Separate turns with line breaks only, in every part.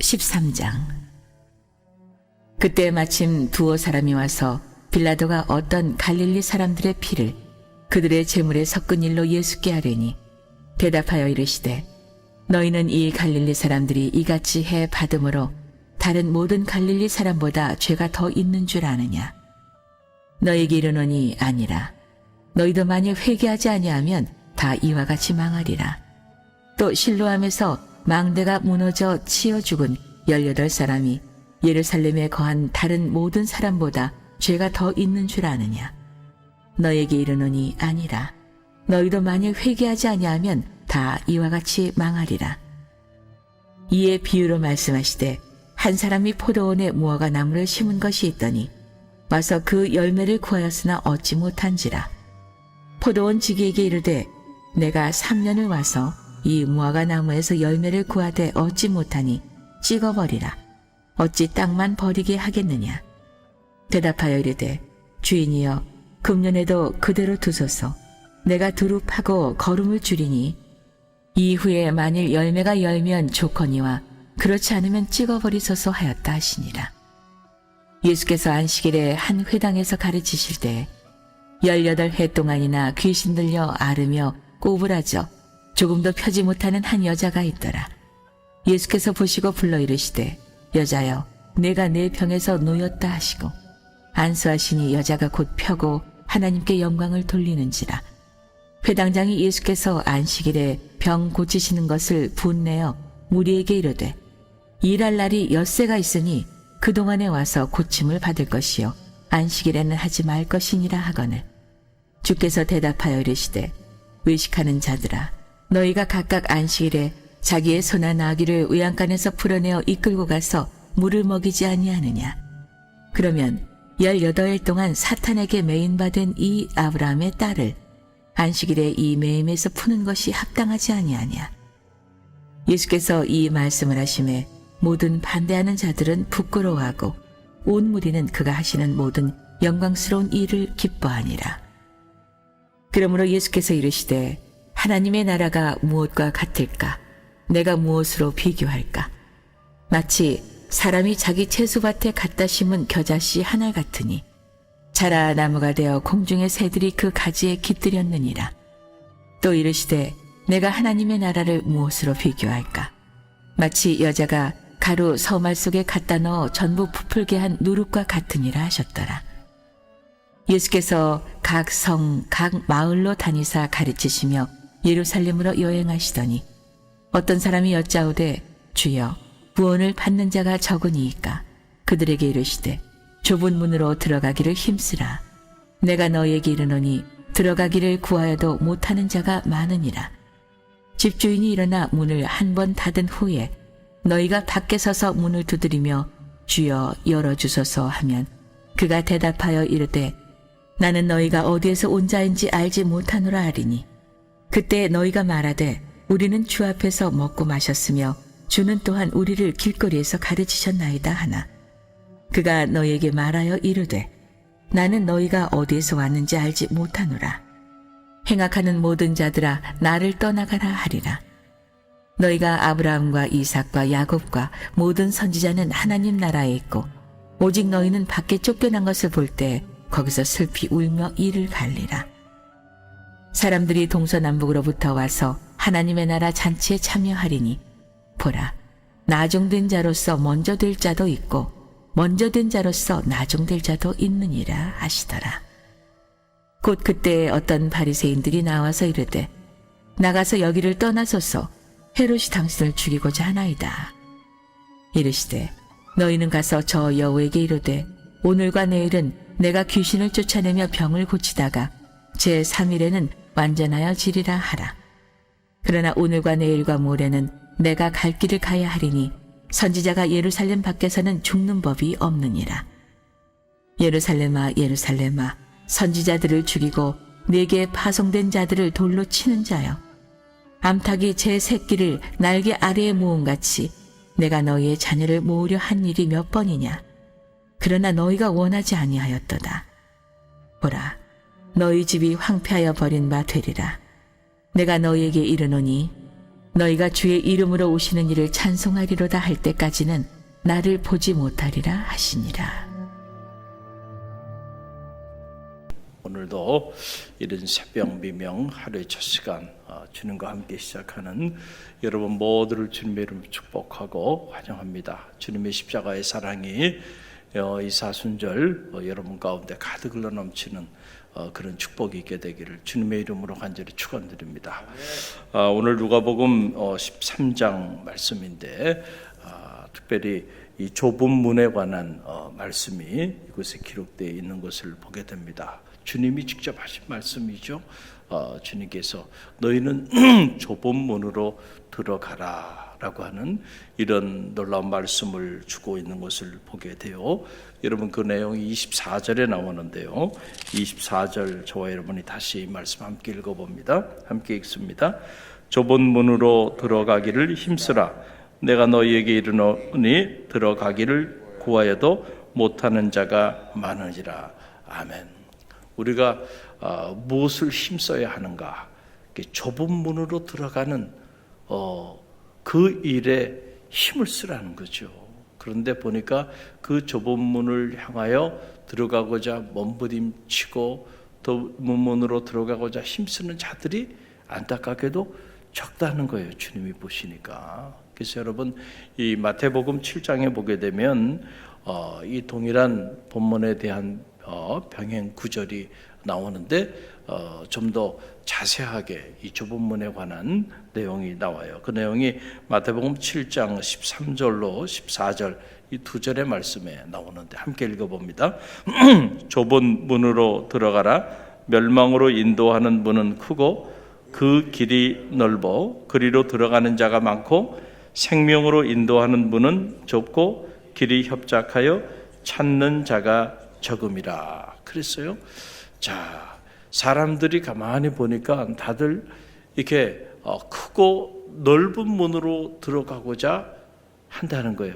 (13장) 그때 마침 두어 사람이 와서 빌라도가 어떤 갈릴리 사람들의 피를 그들의 재물에 섞은 일로 예수께 하려니 대답하여 이르시되 너희는 이 갈릴리 사람들이 이같이 해 받음으로 다른 모든 갈릴리 사람보다 죄가 더 있는 줄 아느냐? 너에게 이르노니 아니라 너희도 만일 회개하지 아니하면 다 이와 같이 망하리라. 또 실로함에서 망대가 무너져 치여 죽은 열여덟 사람이 예루살렘에 거한 다른 모든 사람보다 죄가 더 있는 줄 아느냐. 너에게 이르노니 아니라. 너희도 만일 회개하지 아니하면 다 이와 같이 망하리라. 이에 비유로 말씀하시되 한 사람이 포도원에 무화과 나무를 심은 것이 있더니 와서 그 열매를 구하였으나 얻지 못한지라. 포도원 지기에게 이르되 내가 3년을 와서 이 무화과 나무에서 열매를 구하되 얻지 못하니 찍어버리라. 어찌 땅만 버리게 하겠느냐? 대답하여 이르되 주인이여 금년에도 그대로 두소서. 내가 두릅하고 걸음을 줄이니 이후에 만일 열매가 열면 좋거니와 그렇지 않으면 찍어버리소서 하였다 하시니라. 예수께서 안식일에 한 회당에서 가르치실 때 열여덟 해 동안이나 귀신 들려 앓으며 꼬부라져 조금도 펴지 못하는 한 여자가 있더라. 예수께서 보시고 불러 이르시되 여자여 내가 내 병에서 놓였다 하시고 안수하시니 여자가 곧 펴고 하나님께 영광을 돌리는지라. 회당장이 예수께서 안식일에 병 고치시는 것을 분내어 무리에게 이르되 일할 날이 엿새가 있으니 그동안에 와서 고침을 받을 것이요 안식일에는 하지 말 것이니라 하거늘 주께서 대답하여 이르시되 의식하는 자들아 너희가 각각 안식일에 자기의 소나 나귀를 외양간에서 풀어내어 이끌고 가서 물을 먹이지 아니하느냐 그러면 열여덟 동안 사탄에게 매인받은 이 아브라함의 딸을 안식일에 이 매임에서 푸는 것이 합당하지 아니하냐 예수께서 이 말씀을 하심에 모든 반대하는 자들은 부끄러워하고 온 무리는 그가 하시는 모든 영광스러운 일을 기뻐하니라. 그러므로 예수께서 이르시되 하나님의 나라가 무엇과 같을까? 내가 무엇으로 비교할까? 마치 사람이 자기 채소밭에 갖다 심은 겨자씨 하나 같으니 자라 나무가 되어 공중의 새들이 그 가지에 깃들였느니라. 또 이르시되 내가 하나님의 나라를 무엇으로 비교할까? 마치 여자가 가루 서말 속에 갖다 넣어 전부 부풀게 한 누룩과 같으니라 하셨더라. 예수께서 각 성, 각 마을로 다니사 가르치시며 예루살렘으로 여행하시더니 어떤 사람이 여짜오되 주여 구원을 받는 자가 적으니이까? 그들에게 이르시되 좁은 문으로 들어가기를 힘쓰라. 내가 너희에게 이르노니 들어가기를 구하여도 못하는 자가 많으니라. 집주인이 일어나 문을 한 번 닫은 후에 너희가 밖에 서서 문을 두드리며 주여 열어주소서 하면 그가 대답하여 이르되 나는 너희가 어디에서 온 자인지 알지 못하노라 하리니. 그때 너희가 말하되 우리는 주 앞에서 먹고 마셨으며 주는 또한 우리를 길거리에서 가르치셨나이다 하나. 그가 너희에게 말하여 이르되 나는 너희가 어디에서 왔는지 알지 못하노라. 행악하는 모든 자들아 나를 떠나가라 하리라. 너희가 아브라함과 이삭과 야곱과 모든 선지자는 하나님 나라에 있고 오직 너희는 밖에 쫓겨난 것을 볼 때 거기서 슬피 울며 이를 갈리라. 사람들이 동서남북으로부터 와서 하나님의 나라 잔치에 참여하리니 보라 나종된 자로서 먼저 될 자도 있고 먼저 된 자로서 나종될 자도 있느니라 하시더라. 곧 그때 어떤 바리새인들이 나와서 이르되 나가서 여기를 떠나소서 헤롯이 당신을 죽이고자 하나이다. 이르시되 너희는 가서 저 여호에게 이르되 오늘과 내일은 내가 귀신을 쫓아내며 병을 고치다가 제 3일에는 완전하여 지리라 하라. 그러나 오늘과 내일과 모레는 내가 갈 길을 가야 하리니 선지자가 예루살렘 밖에서는 죽는 법이 없느니라. 예루살렘아 예루살렘아 선지자들을 죽이고 내게 파송된 자들을 돌로 치는 자여 암탉이 제 새끼를 날개 아래에 모음같이 내가 너희의 자녀를 모으려 한 일이 몇 번이냐 그러나 너희가 원하지 아니하였도다 보라 너희 집이 황폐하여 버린 바 되리라 내가 너희에게 이르노니 너희가 주의 이름으로 오시는 이를 찬송하리로다 할 때까지는 나를 보지 못하리라 하시니라.
오늘도 이른 새벽 미명 하루의 첫 시간 어, 주님과 함께 시작하는 여러분 모두를 주님의 이름으로 축복하고 환영합니다. 주님의 십자가의 사랑이 어, 이 사순절 어, 여러분 가운데 가득 흘러 넘치는 어, 그런 축복이 있게 되기를 주님의 이름으로 간절히 축원드립니다. 아, 오늘 누가복음 13장 말씀인데 아, 특별히 이 좁은 문에 관한 어, 말씀이 이곳에 기록되어 있는 것을 보게 됩니다. 주님이 직접 하신 말씀이죠. 어, 주님께서 너희는 좁은 문으로 들어가라 라고 하는 이런 놀라운 말씀을 주고 있는 것을 보게 돼요. 여러분 그 내용이 24절에 나오는데요. 24절 저와 여러분이 다시 말씀 함께 읽어봅니다. 함께 읽습니다. 좁은 문으로 들어가기를 힘쓰라. 내가 너희에게 이르노니 들어가기를 구하여도 못하는 자가 많으리라. 아멘. 우리가 어, 무엇을 힘써야 하는가? 좁은 문으로 들어가는 어, 그 일에 힘을 쓰라는 거죠. 그런데 보니까 그 좁은 문을 향하여 들어가고자 몸부림치고 또 문문으로 들어가고자 힘쓰는 자들이 안타깝게도 적다는 거예요. 주님이 보시니까. 그래서 여러분 이 마태복음 7장에 보게 되면 어, 이 동일한 본문에 대한 어, 병행 구절이 나오는데 어, 좀 더 자세하게 이 좁은 문에 관한 내용이 나와요. 그 내용이 마태복음 7장 13절로 14절 이 두 절의 말씀에 나오는데 함께 읽어봅니다. 좁은 문으로 들어가라. 멸망으로 인도하는 문은 크고 그 길이 넓어 그리로 들어가는 자가 많고 생명으로 인도하는 문은 좁고 길이 협착하여 찾는 자가 적음이라 그랬어요. 자, 사람들이 가만히 보니까 다들 이렇게 어, 크고 넓은 문으로 들어가고자 한다는 거예요.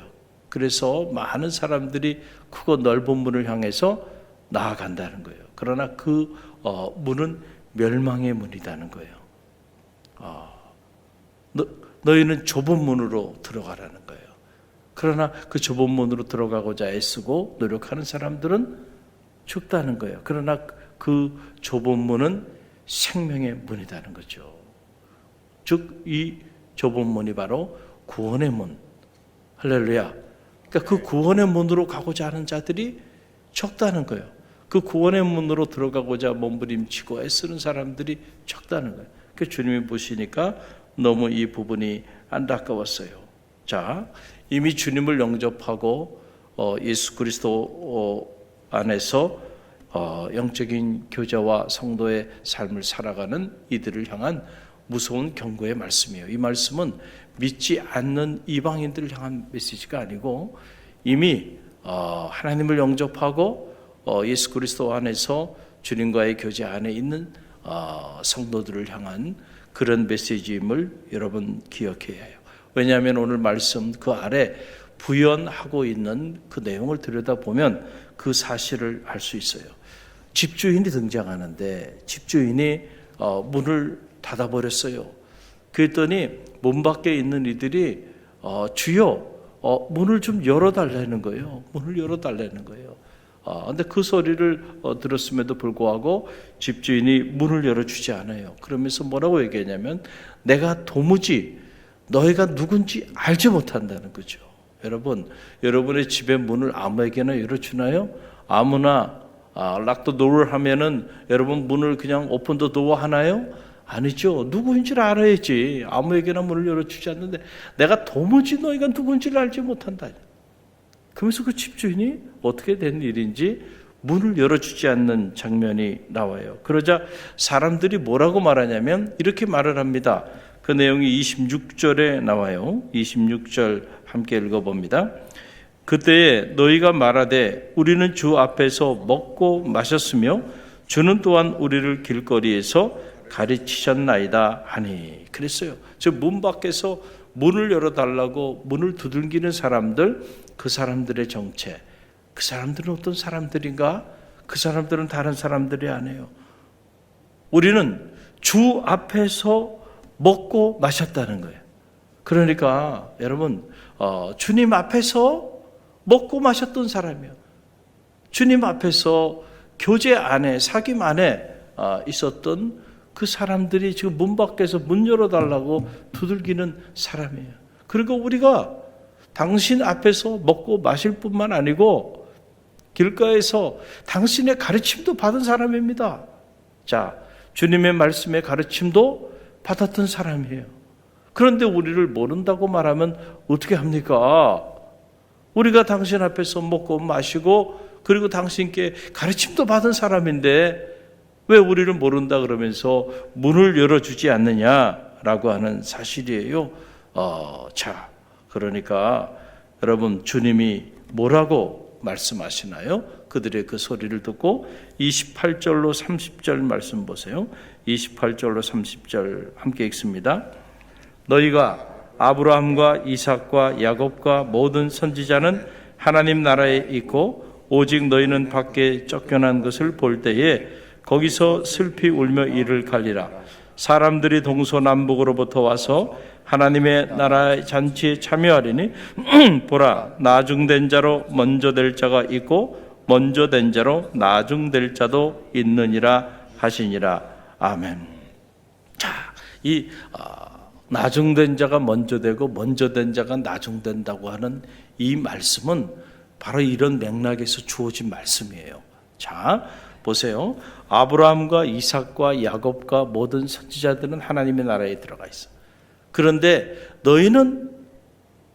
그래서 많은 사람들이 크고 넓은 문을 향해서 나아간다는 거예요. 그러나 그 어, 문은 멸망의 문이라는 거예요. 어, 너, 너희는 좁은 문으로 들어가라는 거예요. 그러나 그 좁은 문으로 들어가고자 애쓰고 노력하는 사람들은 죽다는 거예요. 그러나 그 좁은 문은 생명의 문이라는 거죠. 즉, 이 좁은 문이 바로 구원의 문. 할렐루야. 그러니까 그 구원의 문으로 가고자 하는 자들이 적다는 거예요. 그 구원의 문으로 들어가고자 몸부림치고 애쓰는 사람들이 적다는 거예요. 그 주님이 보시니까 너무 이 부분이 안타까웠어요. 자, 이미 주님을 영접하고 어, 예수 그리스도 어, 안에서 어, 영적인 교제와 성도의 삶을 살아가는 이들을 향한 무서운 경고의 말씀이에요. 이 말씀은 믿지 않는 이방인들을 향한 메시지가 아니고 이미 어, 하나님을 영접하고 어, 예수 그리스도 안에서 주님과의 교제 안에 있는 어, 성도들을 향한 그런 메시지임을 여러분 기억해야 해요. 왜냐하면 오늘 말씀 그 아래 부연하고 있는 그 내용을 들여다보면 그 사실을 알 수 있어요. 집주인이 등장하는데 집주인이 어, 문을 닫아버렸어요. 그랬더니 문 밖에 있는 이들이 어, 주여 어, 문을 좀 열어달라는 거예요. 문을 열어달라는 거예요. 아, 근데 그 소리를 어, 들었음에도 불구하고 집주인이 문을 열어주지 않아요. 그러면서 뭐라고 얘기하냐면 내가 도무지 너희가 누군지 알지 못한다는 거죠. 여러분, 여러분의 집의 문을 아무에게나 열어주나요? 아무나 아, 락더 도어를 하면은 여러분 문을 그냥 오픈 더 도어 하나요? 아니죠. 누구인지를 알아야지. 아무에게나 문을 열어주지 않는데 내가 도무지 너희가 누군지를 알지 못한다. 그러면서 그 집주인이 어떻게 된 일인지 문을 열어주지 않는 장면이 나와요. 그러자 사람들이 뭐라고 말하냐면 이렇게 말을 합니다. 그 내용이 26절에 나와요. 26절 함께 읽어봅니다. 그때에 너희가 말하되 우리는 주 앞에서 먹고 마셨으며 주는 또한 우리를 길거리에서 가르치셨나이다 하니 그랬어요. 즉 문 밖에서 문을 열어 달라고 문을 두들기는 사람들 그 사람들의 정체 그 사람들은 어떤 사람들인가? 그 사람들은 다른 사람들이 아니에요. 우리는 주 앞에서 먹고 마셨다는 거예요. 그러니까 여러분 어, 주님 앞에서 먹고 마셨던 사람이요. 주님 앞에서 교제 안에 사귐 안에 어, 있었던 그 사람들이 지금 문 밖에서 문 열어달라고 두들기는 사람이에요. 그리고 우리가 당신 앞에서 먹고 마실 뿐만 아니고 길가에서 당신의 가르침도 받은 사람입니다. 자, 주님의 말씀의 가르침도 받았던 사람이에요. 그런데 우리를 모른다고 말하면 어떻게 합니까? 우리가 당신 앞에서 먹고 마시고 그리고 당신께 가르침도 받은 사람인데 왜 우리를 모른다 그러면서 문을 열어주지 않느냐라고 하는 사실이에요. 어, 자, 그러니까 여러분 주님이 뭐라고 말씀하시나요? 그들의 그 소리를 듣고 28절로 30절 말씀 보세요. 28절로 30절 함께 읽습니다. 너희가 아브라함과 이삭과 야곱과 모든 선지자는 하나님 나라에 있고 오직 너희는 밖에 쫓겨난 것을 볼 때에 거기서 슬피 울며 이를 갈리라. 사람들이 동서남북으로부터 와서 하나님의 나라의 잔치에 참여하리니 보라 나중된 자로 먼저 될 자가 있고 먼저 된 자로 나중될 자도 있느니라 하시니라. 아멘. 자, 이 어, 나중된 자가 먼저 되고 먼저 된 자가 나중된다고 하는 이 말씀은 바로 이런 맥락에서 주어진 말씀이에요. 자, 보세요. 아브라함과 이삭과 야곱과 모든 선지자들은 하나님의 나라에 들어가 있어. 그런데 너희는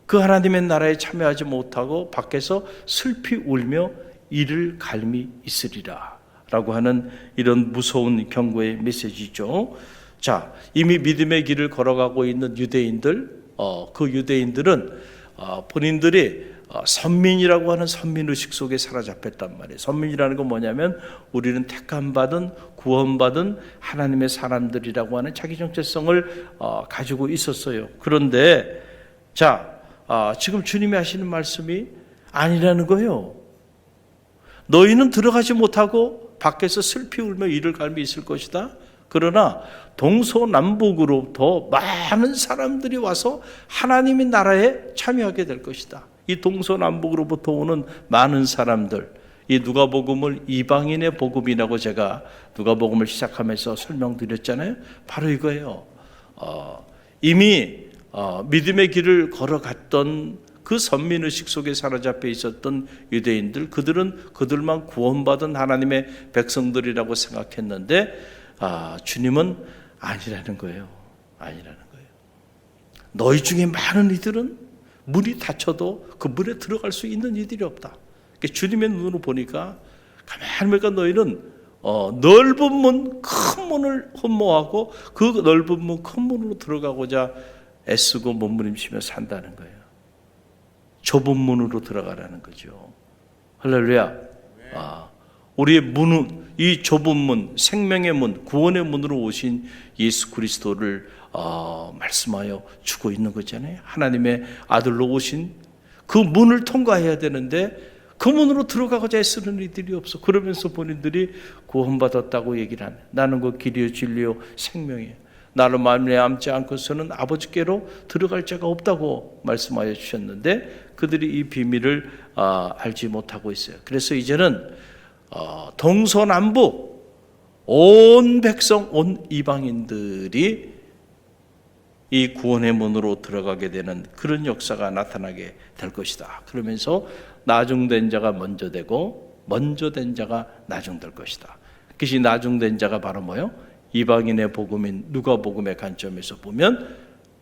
그 하나님의 나라에 참여하지 못하고 밖에서 슬피 울며 이를 갈미 있으리라. 라고 하는 이런 무서운 경고의 메시지죠. 자, 이미 믿음의 길을 걸어가고 있는 유대인들, 어, 그 유대인들은 어, 본인들이 어, 선민이라고 하는 선민 의식 속에 사로잡혔단 말이에요. 선민이라는 건 뭐냐면 우리는 택함 받은 구원받은 하나님의 사람들이라고 하는 자기 정체성을 어, 가지고 있었어요. 그런데 자, 아, 지금 주님이 하시는 말씀이 아니라는 거예요. 너희는 들어가지 못하고 밖에서 슬피 울며 이를 갈미 있을 것이다. 그러나 동서남북으로부터 많은 사람들이 와서 하나님의 나라에 참여하게 될 것이다. 이 동서남북으로부터 오는 많은 사람들, 이 누가복음을 이방인의 복음이라고 제가 누가복음을 시작하면서 설명드렸잖아요. 바로 이거예요. 어, 이미 어, 믿음의 길을 걸어갔던 그 선민 의식 속에 사로잡혀 있었던 유대인들, 그들은 그들만 구원받은 하나님의 백성들이라고 생각했는데, 아, 주님은 아니라는 거예요. 아니라는 거예요. 너희 중에 많은 이들은 문이 닫혀도 그 문에 들어갈 수 있는 이들이 없다. 그러니까 주님의 눈으로 보니까 가만히 보니까 너희는 어, 넓은 문, 큰 문을 흠모하고 그 넓은 문, 큰 문으로 들어가고자 애쓰고 몸부림치며 산다는 거예요. 좁은 문으로 들어가라는 거죠. 할렐루야. 아, 우리의 문은 이 좁은 문, 생명의 문, 구원의 문으로 오신 예수 그리스도를 어, 말씀하여 주고 있는 거잖아요. 하나님의 아들로 오신 그 문을 통과해야 되는데 그 문으로 들어가고자 애쓰는 이들이 없어. 그러면서 본인들이 구원받았다고 얘기를 하네. 나는 그 길이요 진리요 생명이에요. 나를 말미암지 않고서는 아버지께로 들어갈 자가 없다고 말씀하여 주셨는데 그들이 이 비밀을 아, 알지 못하고 있어요. 그래서 이제는 어, 동서남북 온 백성 온 이방인들이 이 구원의 문으로 들어가게 되는 그런 역사가 나타나게 될 것이다. 그러면서 나중된 자가 먼저 되고 먼저 된 자가 나중될 것이다. 그것이 나중된 자가 바로 뭐요? 이방인의 복음인 누가복음의 관점에서 보면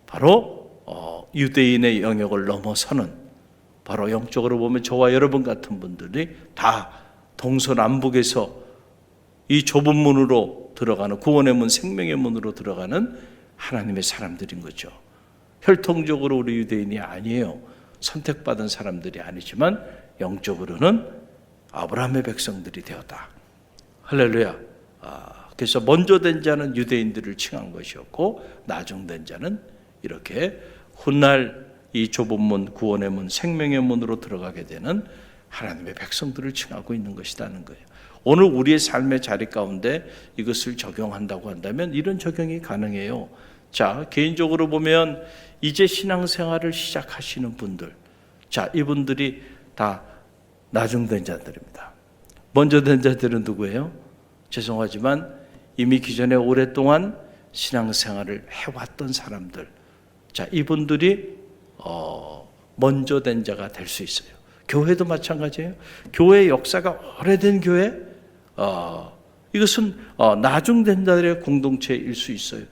바로 어, 유대인의 영역을 넘어서는 바로 영적으로 보면 저와 여러분 같은 분들이 다 동서남북에서 이 좁은 문으로 들어가는 구원의 문, 생명의 문으로 들어가는 하나님의 사람들인 거죠. 혈통적으로 우리 유대인이 아니에요. 선택받은 사람들이 아니지만 영적으로는 아브라함의 백성들이 되었다. 할렐루야. 아, 그래서 먼저 된 자는 유대인들을 칭한 것이었고 나중 된 자는 이렇게 훗날 이 좁은 문, 구원의 문, 생명의 문으로 들어가게 되는 하나님의 백성들을 칭하고 있는 것이라는 거예요. 오늘 우리의 삶의 자리 가운데 이것을 적용한다고 한다면 이런 적용이 가능해요. 자, 개인적으로 보면 이제 신앙생활을 시작하시는 분들, 자, 이분들이 다 나중된 자들입니다. 먼저 된 자들은 누구예요? 죄송하지만 이미 기존에 오랫동안 신앙생활을 해왔던 사람들, 자, 이분들이 어, 먼저 된 자가 될 수 있어요. 교회도 마찬가지예요. 교회 역사가 오래된 교회, 어, 이것은 어, 나중된 자들의 공동체일 수 있어요.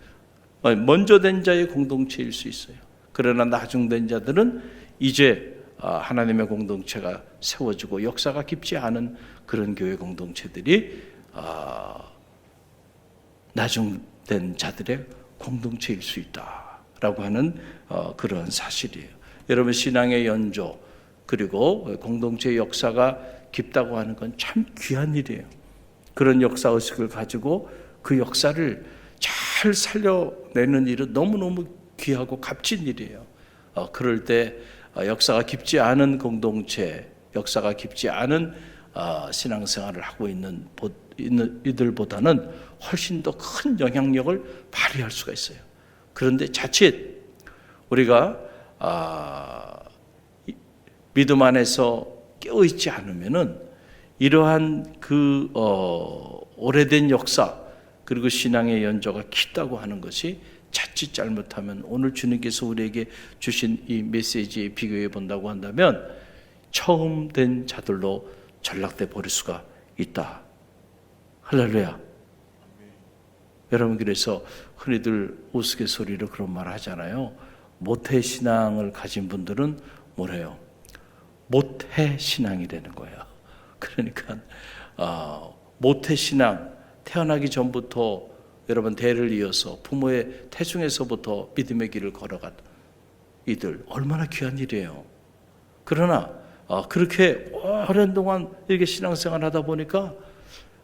어, 먼저 된 자의 공동체일 수 있어요. 그러나 나중된 자들은 이제 어, 하나님의 공동체가 세워지고 역사가 깊지 않은 그런 교회 공동체들이 어, 나중된 자들의 공동체일 수 있다라고 하는 어, 그런 사실이에요. 여러분 신앙의 연조 그리고 공동체의 역사가 깊다고 하는 건 참 귀한 일이에요. 그런 역사 의식을 가지고 그 역사를 잘 살려내는 일은 너무너무 귀하고 값진 일이에요. 어, 그럴 때 어, 역사가 깊지 않은 공동체, 역사가 깊지 않은 어, 신앙생활을 하고 있는, 보, 있는 이들보다는 훨씬 더 큰 영향력을 발휘할 수가 있어요. 그런데 자칫 우리가 아, 이- 믿음 안에서 깨어 있지 않으면은 이러한 그 어, 오래된 역사 그리고 신앙의 연조가 깊다고 하는 것이 자칫 잘못하면 오늘 주님께서 우리에게 주신 이 메시지에 비교해 본다고 한다면 처음 된 자들로 전락돼 버릴 수가 있다. 할렐루야. 여러분 그래서 흔히들 우스갯소리로 그런 말 하잖아요. 모태 신앙을 가진 분들은 뭐래요? 모태 신앙이 되는 거예요. 그러니까 어, 모태 신앙 태어나기 전부터 여러분 대를 이어서 부모의 태중에서부터 믿음의 길을 걸어간 이들 얼마나 귀한 일이에요. 그러나 어, 그렇게 오랜 동안 이렇게 신앙생활 하다 보니까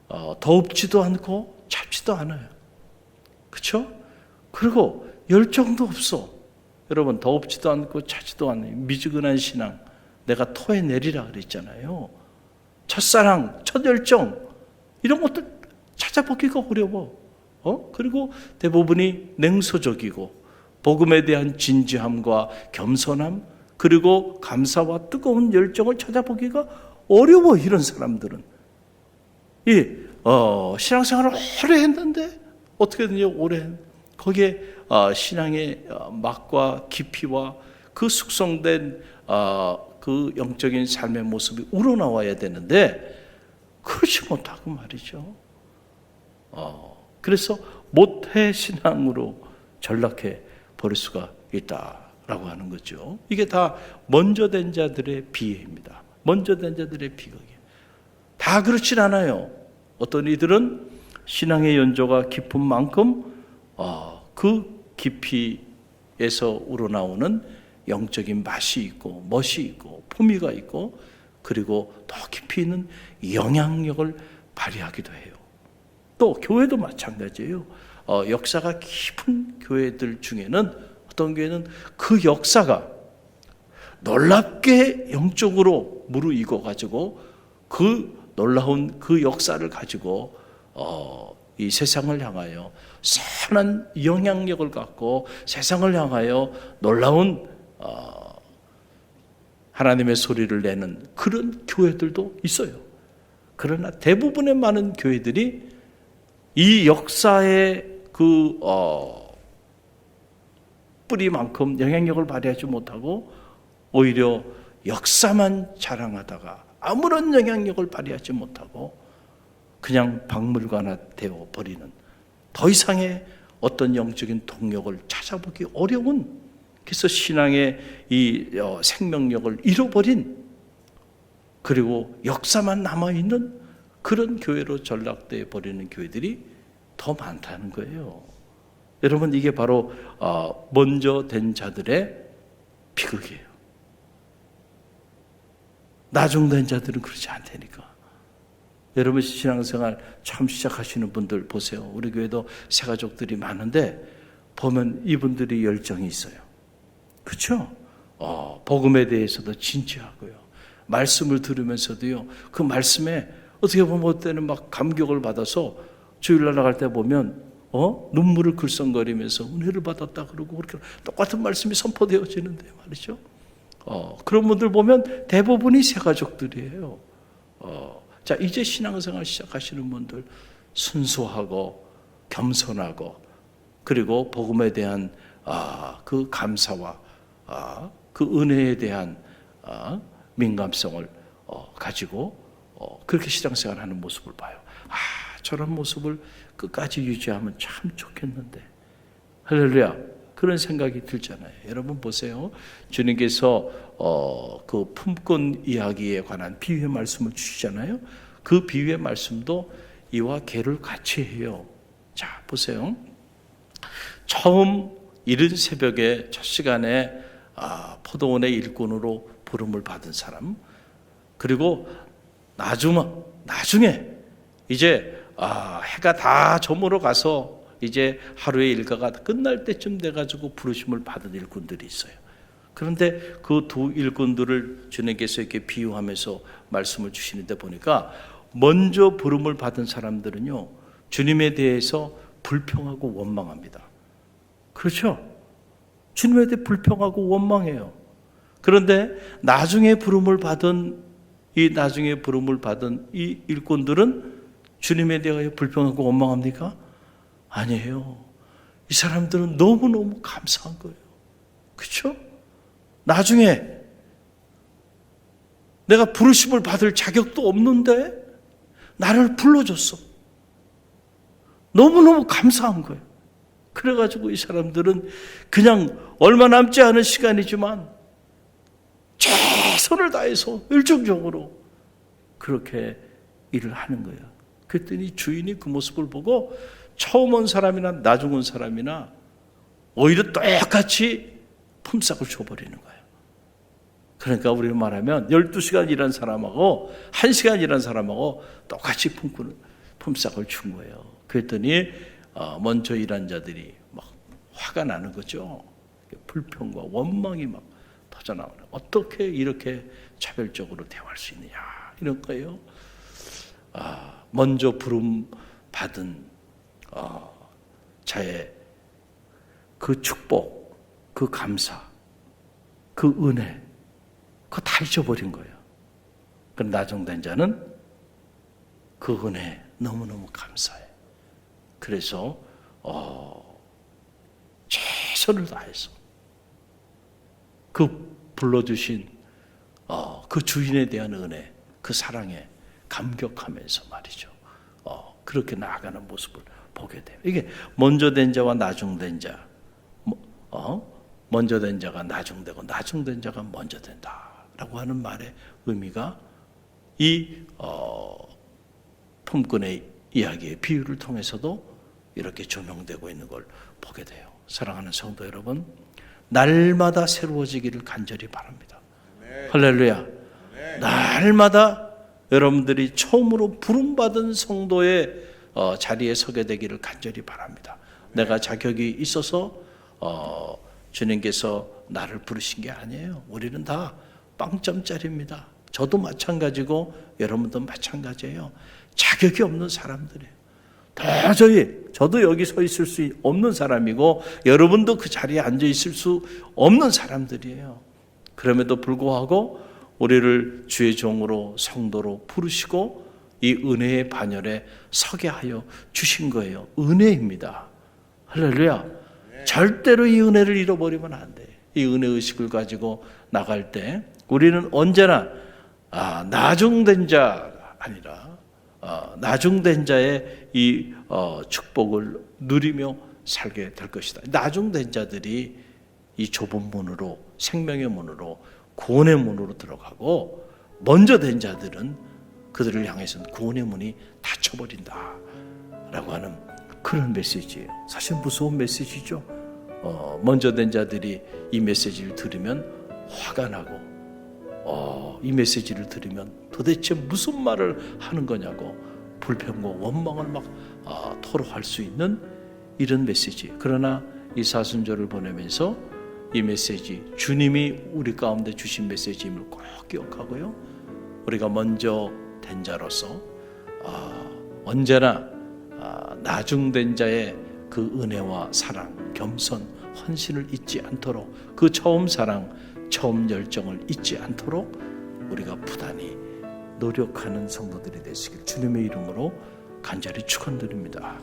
어, 더웁지도 않고 찹지도 않아요. 그렇죠? 그리고 열정도 없어. 여러분 더웁지도 않고 차지도 않는 미지근한 신앙. 내가 토해내리라 그랬잖아요. 첫사랑, 첫 열정 이런 것들 찾아보기가 어려워. 어? 그리고 대부분이 냉소적이고 복음에 대한 진지함과 겸손함 그리고 감사와 뜨거운 열정을 찾아보기가 어려워 이런 사람들은 이 어, 신앙생활을 오래 했는데 어떻게든지 오래 했- 거기에 어, 신앙의 어, 맛과 깊이와 그 숙성된 어, 그 영적인 삶의 모습이 우러나와야 되는데 그렇지 못하고 말이죠. 어, 그래서 모태 신앙으로 전락해 버릴 수가 있다라고 하는 거죠. 이게 다 먼저 된 자들의 비애입니다. 먼저 된 자들의 비극이에요. 다 그렇진 않아요. 어떤 이들은 신앙의 연조가 깊은 만큼 어, 그 깊이에서 우러나오는 영적인 맛이 있고 멋이 있고 품위가 있고 그리고 더 깊이 있는 영향력을 발휘하기도 해요. 또 교회도 마찬가지예요. 어, 역사가 깊은 교회들 중에는 어떤 교회는 그 역사가 놀랍게 영적으로 무르익어 가지고 그 놀라운 그 역사를 가지고 어, 이 세상을 향하여 선한 영향력을 갖고 세상을 향하여 놀라운 어, 하나님의 소리를 내는 그런 교회들도 있어요. 그러나 대부분의 많은 교회들이 이 역사의 그 어, 뿌리만큼 영향력을 발휘하지 못하고 오히려 역사만 자랑하다가 아무런 영향력을 발휘하지 못하고 그냥 박물관화 되어 버리는 더 이상의 어떤 영적인 동력을 찾아보기 어려운 그래서 신앙의 이 어, 생명력을 잃어버린 그리고 역사만 남아 있는 그런 교회로 전락돼 버리는 교회들이 더 많다는 거예요. 여러분 이게 바로 어, 먼저 된 자들의 비극이에요. 나중된 자들은 그렇지 않다니까. 여러분 신앙생활 처음 시작하시는 분들 보세요. 우리 교회도 새 가족들이 많은데 보면 이분들이 열정이 있어요. 그렇죠? 어, 복음에 대해서도 진지하고요. 말씀을 들으면서도요. 그 말씀에 어떻게 보면 그때는 막 감격을 받아서 주일날 나갈 때 보면 어 눈물을 글썽거리면서 은혜를 받았다 그러고 그렇게 똑같은 말씀이 선포되어지는데 말이죠. 어 그런 분들 보면 대부분이 새 가족들이에요. 어, 자 이제 신앙생활 시작하시는 분들 순수하고 겸손하고 그리고 복음에 대한 아, 그 감사와 아, 그 은혜에 대한 아, 민감성을 어, 가지고 어, 그렇게 신앙생활하는 모습을 봐요. 아 저런 모습을 끝까지 유지하면 참 좋겠는데 할렐루야 그런 생각이 들잖아요. 여러분 보세요. 주님께서 어, 그 품꾼 이야기에 관한 비유의 말씀을 주시잖아요. 그 비유의 말씀도 이와 개를 같이 해요. 자 보세요. 처음 이른 새벽에 첫 시간에 아, 포도원의 일꾼으로 부름을 받은 사람 그리고 나중 나중에 이제 아, 해가 다 저물어 가서 이제 하루의 일과가 끝날 때쯤 돼 가지고 부르심을 받은 일꾼들이 있어요. 그런데 그 두 일꾼들을 주님께서 이렇게 비유하면서 말씀을 주시는데 보니까 먼저 부름을 받은 사람들은요 주님에 대해서 불평하고 원망합니다. 그렇죠? 주님에 대해 불평하고 원망해요. 그런데 나중에 부름을 받은 이 나중에 부름을 받은 이 일꾼들은 주님에 대하여 불평하고 원망합니까? 아니에요. 이 사람들은 너무너무 감사한 거예요. 그렇죠? 나중에 내가 부르심을 받을 자격도 없는데 나를 불러줬어. 너무너무 감사한 거예요. 그래가지고 이 사람들은 그냥 얼마 남지 않은 시간이지만 최선을 다해서 열정적으로 그렇게 일을 하는 거예요. 그랬더니 주인이 그 모습을 보고 처음 온 사람이나 나중 온 사람이나 오히려 똑같이 품삯을 줘버리는 거예요. 그러니까 우리는 말하면 12시간 일한 사람하고 1시간 일한 사람하고 똑같이 품삯을 준 거예요. 그랬더니 어, 먼저 일한 자들이 막 화가 나는 거죠. 불평과 원망이 막 터져나오는 어떻게 이렇게 차별적으로 대화할 수 있느냐 이런 거예요. 아, 먼저 부름 받은 어, 자의 그 축복, 그 감사, 그 은혜, 그거 다 잊어버린 거예요. 그 나중된 자는 그 은혜 너무너무 감사해. 그래서 어, 최선을 다해서 그 불러주신 어, 그 주인에 대한 은혜, 그 사랑에 감격하면서 말이죠. 어, 그렇게 나아가는 모습을 보게 돼요. 이게 먼저 된 자와 나중된 자, 뭐, 어? 먼저 된 자가 나중되고 나중된 자가 먼저 된다라고 하는 말의 의미가 이 어, 품꾼의 이야기의 비유를 통해서도 이렇게 조명되고 있는 걸 보게 돼요. 사랑하는 성도 여러분, 날마다 새로워지기를 간절히 바랍니다. 할렐루야. 날마다 여러분들이 처음으로 부름받은 성도의 어, 자리에 서게 되기를 간절히 바랍니다. 내가 자격이 있어서 어, 주님께서 나를 부르신 게 아니에요. 우리는 다 빵점짜리입니다. 저도 마찬가지고 여러분도 마찬가지예요. 자격이 없는 사람들이에요. 도저히 저도 여기 서 있을 수 없는 사람이고 여러분도 그 자리에 앉아 있을 수 없는 사람들이에요. 그럼에도 불구하고 우리를 주의 종으로 성도로 부르시고 이 은혜의 반열에 서게 하여 주신 거예요. 은혜입니다. 할렐루야. 절대로 이 은혜를 잃어버리면 안 돼. 이 은혜 의식을 가지고 나갈 때 우리는 언제나 아, 나중된 자가 아니라 어, 나중된 자의 이 어, 축복을 누리며 살게 될 것이다. 나중된 자들이 이 좁은 문으로 생명의 문으로 구원의 문으로 들어가고 먼저 된 자들은 그들을 향해서는 구원의 문이 닫혀버린다라고 하는 그런 메시지예요. 사실 무서운 메시지죠. 어, 먼저 된 자들이 이 메시지를 들으면 화가 나고 어, 이 메시지를 들으면 도대체 무슨 말을 하는 거냐고 불평과 원망을 막 아, 토로할 수 있는 이런 메시지. 그러나 이 사순절을 보내면서 이 메시지, 주님이 우리 가운데 주신 메시지임을 꼭 기억하고요. 우리가 먼저 된 자로서 어, 언제나 아, 나중된 자의 그 은혜와 사랑, 겸손, 헌신을 잊지 않도록 그 처음 사랑, 처음 열정을 잊지 않도록 우리가 부단히 노력하는 성도들이 되시길 주님의 이름으로 간절히 축원드립니다.